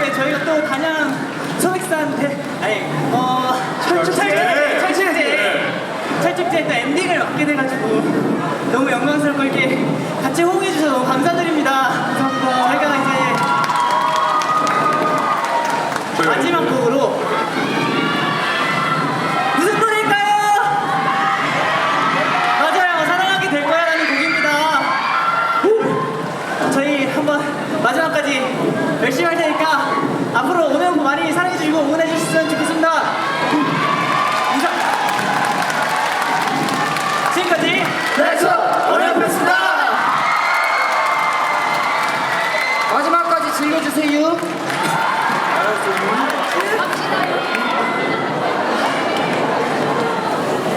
그 저희가 또 단양 소백산대 아니 어 철쭉제 철쭉제 철쭉제 또 엔딩을 얻게 돼가지고 너무 영광스럽고 이렇게 같이 호응해 주셔서 너무 감사드립니다. 감사합니다. 저희가 이제 마지막 곡으로 무슨 노래일까요? 맞아요, 사랑하게 될 거야라는 곡입니다. 저희 한번 마지막까지 즐겨주세요.